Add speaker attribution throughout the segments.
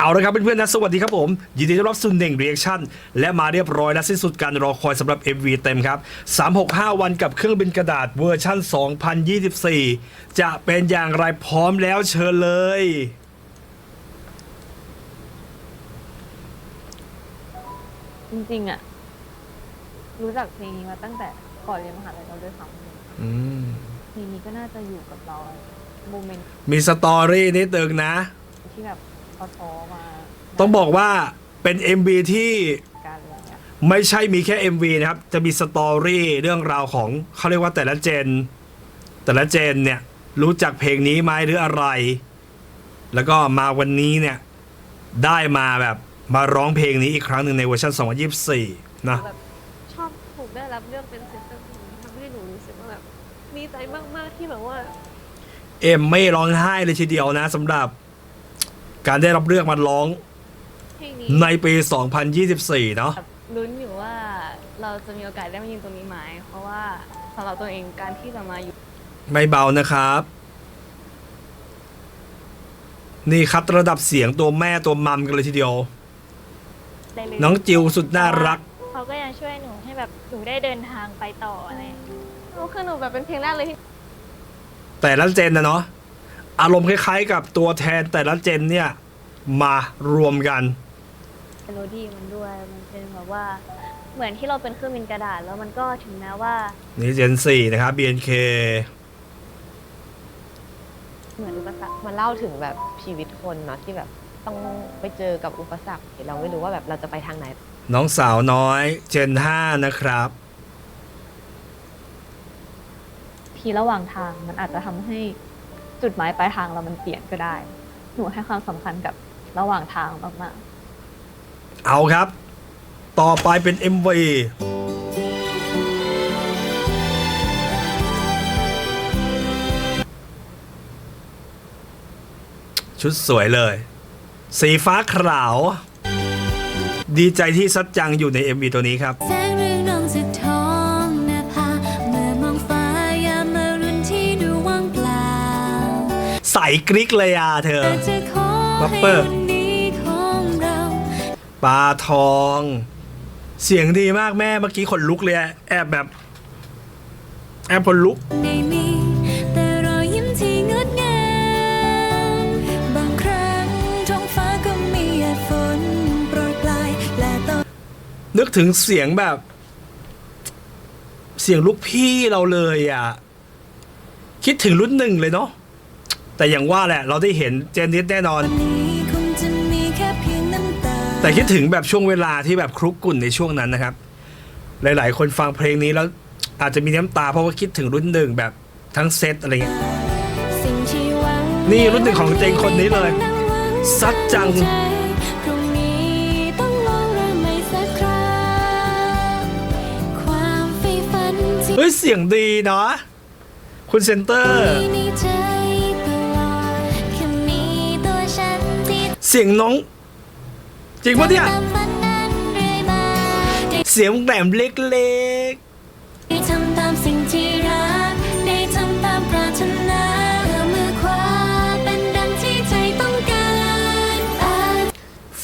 Speaker 1: เอาละครับเพื่อนๆนะสวัสดีครับผม ยินดีต้อนรับสู่เน่งเรีแอคชั่นและมาเรียบร้อยและสิ้นสุดการรอคอยสำหรับ MV เต็มครับ 365 วันกับเครื่องบินกระดาษเวอร์ชั่น 2024 จะเป็นอย่างไรพร้อมแล้วเชิญเลย
Speaker 2: จริงๆอะรู้จักเพลงนี้มาตั้งแต่ก่อนเรียนมหาลัยเราด้วยซ้
Speaker 1: อืมำ
Speaker 2: เพลงนี้ก็น่าจะอยู่กับเราโมเมนต์
Speaker 1: มีสตอรี่นิดนึงนะ
Speaker 2: ที่แบบ ท้อๆมา
Speaker 1: ต้องบอกว่าเป็น MV ที่
Speaker 2: การอะไรเงี้ย
Speaker 1: ไม่ใช่มีแค่ MV นะครับ จะมีสตอรี่เรื่องราวของเขาเรียกว่าแต่ละเจน แต่ละเจนเนี่ย รู้จักเพลงนี้ไหมหรืออะไร แล้วก็มาวันนี้เนี่ย ได้มาแบบมาร้องเพลงนี้อีกครั้งหนึ่งในเวอร์ชัน2024 นะ
Speaker 3: แบบชอบถูกได้รับเลือกเป็นเซนเตอร์เพลงทำให้หนูรู้สึกว่าแบบดีใจมากๆที่แบบว่า
Speaker 1: เอ็มไม่ร้องไห้เลยทีเดียวนะสำหรับ การได้รับเลือกมาร้อง
Speaker 3: เพลงนี้
Speaker 1: ในปี 2024 เนาะ
Speaker 2: แบบลุ้นอยู่ว่าเราจะมีโอกาสได้มายืนตรงนี้ไหมเพราะว่าสำหรับตัวเองการที่จะมาอยู่
Speaker 1: ไม่เบานะครับ นี่ครับระดับเสียงตัวแม่ตัวมัมกันเลยทีเดียว
Speaker 4: ได้เลย
Speaker 1: น้องจิวสุดน่ารัก
Speaker 4: เขาก็ยังช่วยหนูให้แบบหนูได้เดินทางไปต่ออะไรอย่างเงี้ย
Speaker 3: โอ้คือหนูแบบเป็นเพลงแรกเลยที่
Speaker 1: แต่ละเจนนะเนาะ อารมณ์คล้ายๆ กับตัวแทนแต่ละเจนเนี่ย มารวมกัน
Speaker 4: เมโลดี้มันด้วยมันเป็นแบบว่า เหมือนที่เราเป็นเครื่องบินกระดาษแล้วมันก็ถึงแม้ว่า
Speaker 1: นี่เจน4นะครับ BNK
Speaker 4: เหมือนอุปสรรค
Speaker 5: มันเล่าถึงแบบชีวิตคนเนาะที่แบบต้องไปเจอกับอุปสรรคเราไม่รู้ว่าแบบเราจะไปทางไหน
Speaker 1: น้องสาวน้อยเจน5นะครับ
Speaker 2: ทีระหว่างทางมันอาจจะทำให้ จุดหมายปลายทางเรามันเปลี่ยนก็ได้ หนูให้ความสำคัญกับระหว่างทางมากๆ
Speaker 1: เอาครับ ต่อไปเป็น MV ชุดสวยเลย สีฟ้าขาว ดีใจที่ซัดจังอยู่ใน MV ตัวนี้ครับ
Speaker 6: เรือ
Speaker 1: ใส่กริกเลยอะเธอ
Speaker 6: แต่จะขอ
Speaker 1: บัป
Speaker 6: ให้
Speaker 1: เปอร์
Speaker 6: วันนี้ของเรา
Speaker 1: ปลาทอง เสียงดีมากแม่เมื่อกี้ขนลุกเลยอะแอบแบบ แอบขนลุก
Speaker 6: ได้มีแต่รอยยิ้มที่งดงามบางครั้งท้องฟ้าก็มีหยาดฝนโปรยปลายและตอน
Speaker 1: นึกถึงเสียงแบบ เสียงลูกพี่เราเลยอะ คิดถึงรุ่นหนึ่งเลยเนาะ แต่อย่างว่าแหละเราได้เห็นเจนนิสแน่นอน
Speaker 6: นี้คงจะมีแค่เพียงน้ำตา
Speaker 1: แต่คิดถึงแบบช่วงเวลาที่แบบครุกกุ่นในช่วงนั้นนะครับ หลาย ๆ คนฟังเพลงนี้แล้วอาจจะมีน้ำตาเพราะว่าคิดถึงรุ่นหนึ่งแบบทั้งเซตอะไรเงี้ย
Speaker 6: สิ่งที่หวัง
Speaker 1: นี่รุ่นหนึ่งของเจงคนนี้เลย ซัดจัง
Speaker 6: พรุ่งนี้ต้องลองเริ่มใหม่สักครั้งความใฝ่ฝันที่
Speaker 1: เฮ้ยเสียงดีเนาะคุณเซนเตอร์ เสียงน้อง จริงปะเนี่ย
Speaker 6: เสี
Speaker 1: ยงแหลมเล็กๆ
Speaker 6: ทำตามสิ่งที่รักได้ทำตามปรารถนาเพื่อมือขวาเป็นดังที่ใจต้องการ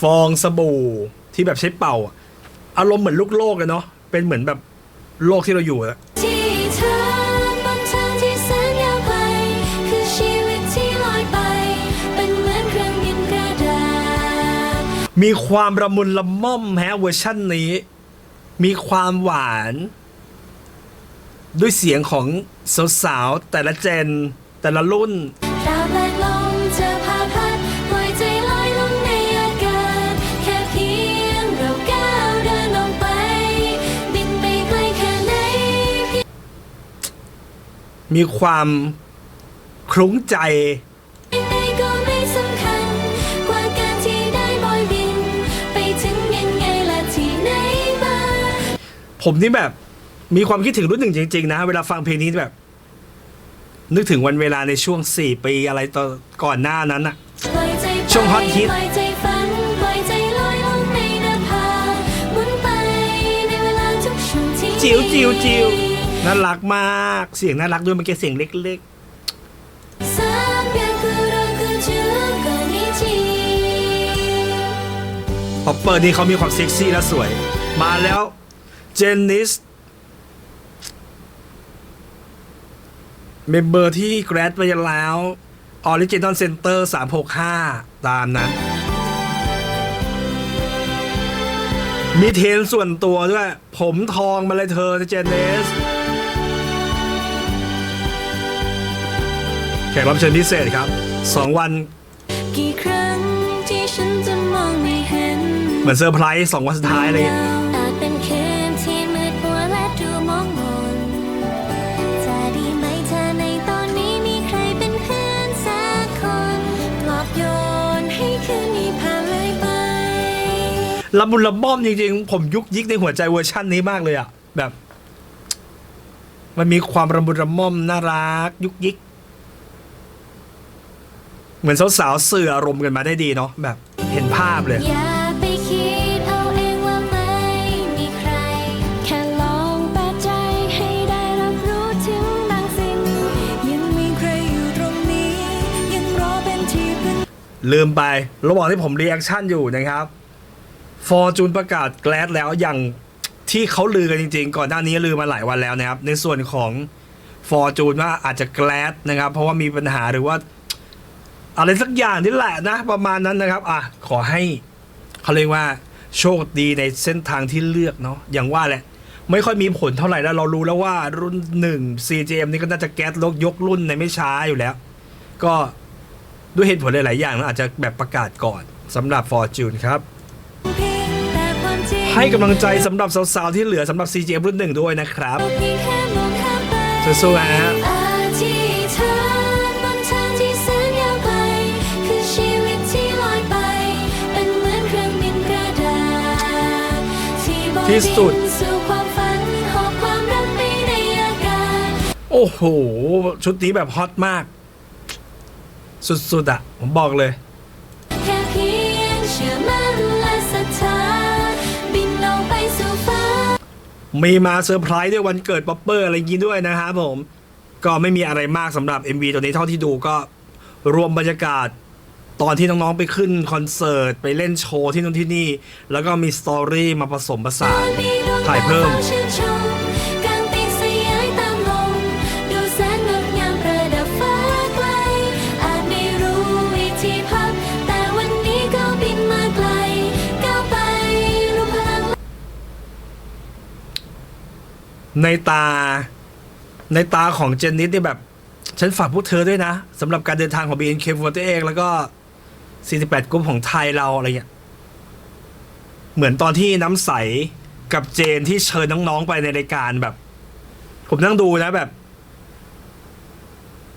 Speaker 1: ฟองสบู่ที่แบบใช้เป่า อารมณ์เหมือนลูกโลกเลยเนาะเป็นเหมือนแบบโลกที่เราอยู่อะ
Speaker 6: มีค
Speaker 1: วามระมุนละม่อมแฮะเวอร์ชั่นนี้ มีความหวาน ด้วยเสียงของสาวๆแต่ละเจน แต่ละรุ่น
Speaker 6: ดาวแปลกลมเธอพาพัดปล่อยใจลอยลงในอากาศ แค่เพียงเราก้าวเดินออกไป บินไปไกลแค่ไหนเพียง
Speaker 1: มีความคลุ้งใจ ผมนี่แบบมีความคิดถึงรุ่นหนึ่งจริง ๆ นะ เวลาฟังเพลงนี้แบบ นึกถึงวันเวลาในช่วง 4 ปีอะไรต่อก่อนหน้านั้นอะช่วงฮอตฮิต
Speaker 6: จิ๋ว
Speaker 1: จิ๋วจิ๋วน่ารักมาก เสียงน่ารักด้วยเมื่อกี้เสียงเล็ก
Speaker 6: 300그
Speaker 1: ป๊อเปอร์นี่เขามีความเซ็กซี่และสวย มาแล้ว เจนนิสเมมเบอร์ที่แกรดไปแล้วออริจินอลเซ็นเตอร์365 ตามนั้น มีเทรนส่วนตัวด้วย ผมทองมาเลยเธอเจนนิสแขกรับเชิญพิเศษครับ 2 วัน
Speaker 6: กี่ครั้งที่ฉันจะมองไม่เห็น
Speaker 1: เหมือนเซอร์ไพรส์สองวันสุดท้ายอะไรอย่างเงี้ย ละมุนละม่อมจริงๆ ผมยุกยิกในหัวใจเวอร์ชั่นนี้มากเลยอะแบบ มันมีความระมุนระม่อมน่ารัก ยุกยิก เหมือนสาวๆเสื่ออารมณ์กันมาได้ดีเนาะแบบเห็นภาพเลย
Speaker 6: อย่าไปคิดเอาเองว่าไม่มีใคร แค่ลองเปิดใจให้ได้รับรู้ถึงบางสิ่ง ยังมีใครอยู่ตรงนี้ ยังรอเป็นที่พึ่ง
Speaker 1: ลืมไประหว่างที่ผมรีแอคชั่นอยู่นะครับ ฟอร์จูนประกาศแกลดแล้วอย่างที่เขาลือกันจริงๆ ก่อนหน้านี้ลือมาหลายวันแล้วนะครับ ในส่วนของฟอร์จูนว่าอาจจะแกลดนะครับ เพราะว่ามีปัญหาหรือว่าอะไรสักอย่างนี่แหละนะ ประมาณนั้นนะครับ อะ ขอให้เขาเรียกว่าโชคดีในเส้นทางที่เลือกเนาะอย่างว่าแหละ ไม่ค่อยมีผลเท่าไหร่แล้วเรารู้แล้วว่ารุ่นหนึ่ง CJM นี่ก็น่าจะแก๊สลกยกรุ่นในไม่ช้าอยู่แล้ว ก็ด้วยเหตุผลหลาย ๆ อย่างนะอาจจะแบบประกาศก่อนสำหรับ Fortune ครับ ให้กำลังใจสำหรับสาวๆ ที่เหลือสำหรับ CGM รุ่นหนึ่งด้วยนะครับสู้ๆฮะ
Speaker 6: อธิษฐานบนทางที่แสนยาวไกลคือชีวิตที่ลอยไปเป็นเหมือนเครื่องบินกระดาษที่บน
Speaker 1: ที่สุด โอ้โห ชุดนี้แบบฮอตมาก สุดๆอะผมบอกเลย
Speaker 6: มี
Speaker 1: มาเซอร์ไพรส์ด้วยวันเกิดป๊อปเปอร์อะไรอย่างงี้ด้วยนะครับผม ก็ไม่มีอะไรมากสำหรับ MV ตัวนี้เท่าที่ดูก็รวมบรรยากาศตอนที่น้องๆไปขึ้นคอนเสิร์ต ไปเล่นโชว์ที่นู่นที่นี่ แล้วก็มีสตอรี่มาผสมผสานถ่ายเพิ่ม ในตา ในตาของเจนนิสนี่แบบ ฉันฝากพวกเธอด้วยนะสำหรับการเดินทางของ BNK48 แล้วก็ 48กลุ่มของไทยเราอะไรเงี้ยเหมือนตอนที่น้ำใสกับเจนที่เชิญน้องๆไปในรายการแบบ ผมนั่งดูนะแบบ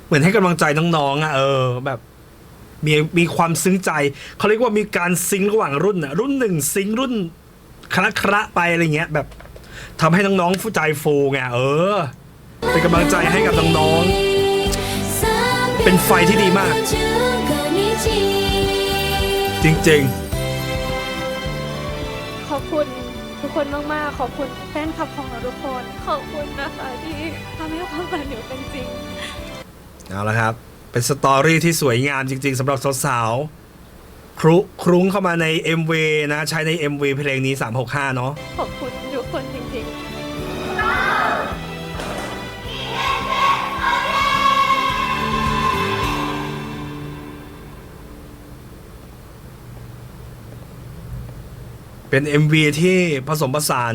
Speaker 1: เหมือนให้กำลังใจน้องๆอะเออแบบมีมีความซึ้งใจ เขาเรียกว่ามีการซิงระหว่างรุ่นอะรุ่นหนึ่งซิงรุ่นคละคละไปอะไรเงี้ยแบบ ทำให้น้องๆฟูใจฟูไงเออ เป็นกำลังใจให้กับน้องๆ เป็นไฟที่ดีมาก จริง
Speaker 3: ขอบคุณทุกคนมากๆ ขอบคุณแฟนคลับของเราทุกคน ขอบคุณนะคะที่ทำให้ความฝันหนูเป็นจริง
Speaker 1: ๆ เอาละครับ เป็นสตอรี่ที่สวยงามจริง ๆสำหรับสาวๆครุครุ้งเข้ามาใน MV นะ ใช้ใน MV เพลงนี้ 365 เนาะ
Speaker 3: ขอบคุณทุก คนจริงๆ
Speaker 1: เป็น MV ที่ผสมผสาน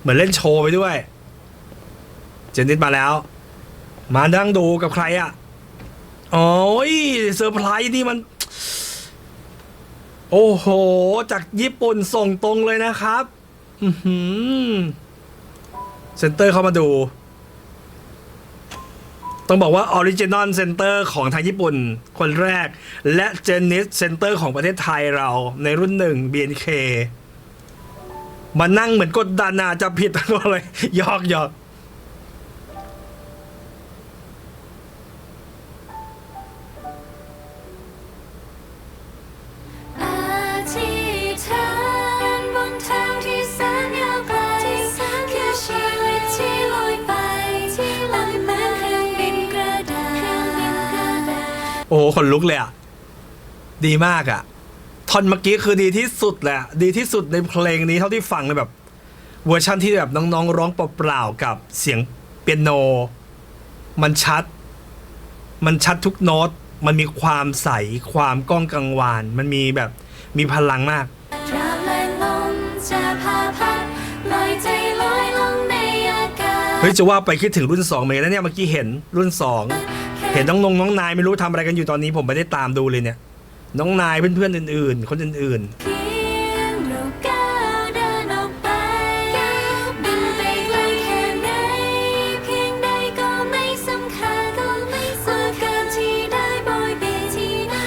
Speaker 1: เหมือนเล่นโชว์ไปด้วย เจนนิดมาแล้ว มานั่งดูกับใครอะ่ะ โอ้ยเซอร์ไพรส์นี่มัน โอ้โห จากญี่ปุ่นส่งตรงเลยนะครับ อือหือเซนเตอร์เข้ามาดู ต้องบอกว่าออริจินอลเซนเตอร์ของทางญี่ปุ่น คนแรก และเจนนิสเซนเตอร์ของประเทศไทยเราในรุ่นหนึ่ง BNK มานั่งเหมือนกดดันอาจะผิดอะไรยอกยอก โอ้โหขนลุกเลยอะ ดีมากอะท่อนเมื่อกี้คือดีที่สุดแหละ ดีที่สุดในเพลงนี้เท่าที่ฟังเลยแบบ เวอร์ชันที่แบบน้องๆ ร้องเปล่าๆกับเสียงเปียโน มันชัด มันชัดทุกโน้ต มันมีความใสความก้องกังวาน มันมีแบบมีพลังมากเฮ้ยจะว่าไปคิดถึงรุ่น2เหมือนกันนะเนี่ยเมื่อกี้เห็นรุ่น2 เห็นน้องนงน้องนายไม่รู้ทำอะไรกันอยู่ตอนนี้ผมไม่ได้ตามดูเลยเนี่ย น้องนายเพื่อนๆอื่น ๆคนอื่น
Speaker 6: เพียงเราก้าวเดินอื่น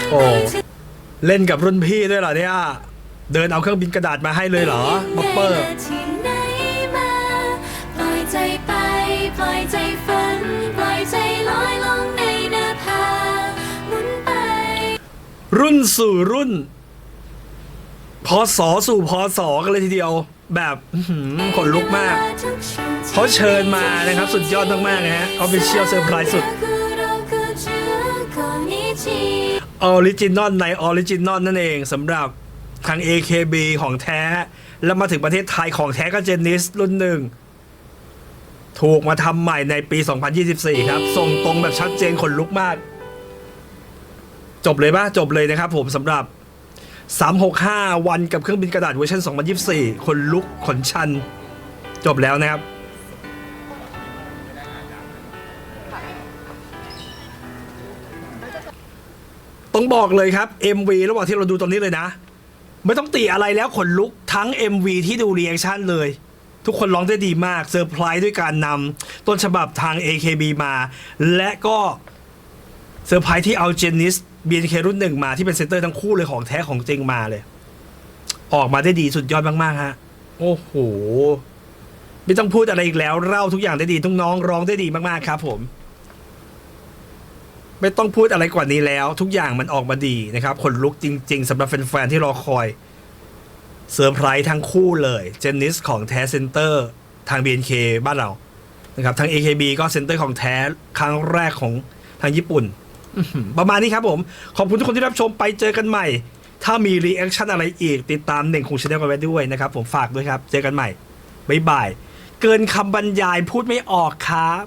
Speaker 1: ๆโอ้เล่นกับรุ่นพี่ด้วยเหรอเนี่ย เดินเอาเครื่องบินกระดาษมาให้เลยเหรอบ๊อปเปอร์ รุ่นสู่รุ่นพศสู่พศกันเลยทีเดียว แบบขนลุกมากเขาเชิญมานะครับ สุดยอดมากๆนะฮะออฟฟิเชียลเซอร์ไพรส์สุดออริจินอลในออริจินอลนั่นเองสำหรับทาง AKB ของแท้ แล้วมาถึงประเทศไทยของแท้ก็เจนนิสรุ่นหนึ่ง ถูกมาทำใหม่ในปี 2024 ครับ ส่งตรงแบบชัดเจนขนลุกมาก จบเลยปะจบเลยนะครับผมสำหรับ 365 วันกับเครื่องบินกระดาษเวอร์ชัน2024ขนลุกขนชัน จบแล้วนะครับ ต้องบอกเลยครับ MV ระหว่างที่เราดูตอนนี้เลยนะ ไม่ต้องติอะไรแล้วขนลุกทั้ง MV ที่ดูรีแอคชั่นเลย ทุกคนร้องได้ดีมากเซอร์ไพรส์ด้วยการนำต้นฉบับทาง AKB มา และก็เซอร์ไพรส์ที่เอาเจนนิส BNK รุ่นหนึ่งมาที่เป็นเซนเตอร์ทั้งคู่เลยของแท้ของจริงมาเลย ออกมาได้ดีสุดยอดมากๆฮะ โอ้โห ไม่ต้องพูดอะไรอีกแล้ว เล่าทุกอย่างได้ดีทุกน้องร้องได้ดีมากๆครับผม ไม่ต้องพูดอะไรกว่านี้แล้ว ทุกอย่างมันออกมาดีนะครับขนลุกจริง ๆสำหรับแฟนๆที่รอคอยเซอร์ไพรส์ทั้งคู่เลยเจนนิสของแท้เซนเตอร์ทาง BNK บ้านเรานะครับทาง AKB ก็เซนเตอร์ของแท้ครั้งแรกของทางญี่ปุ่นอื้อหือ ประมาณนี้ครับผม ขอบคุณทุกคนที่รับชมไปเจอกันใหม่ ถ้ามีรีแอคชั่นอะไรอีก ติดตามเน่งคงชาแนลกันไว้ด้วยนะครับ ผมฝากด้วยครับ เจอกันใหม่บ๊ายบาย เกินคำบรรยายพูดไม่ออกครับ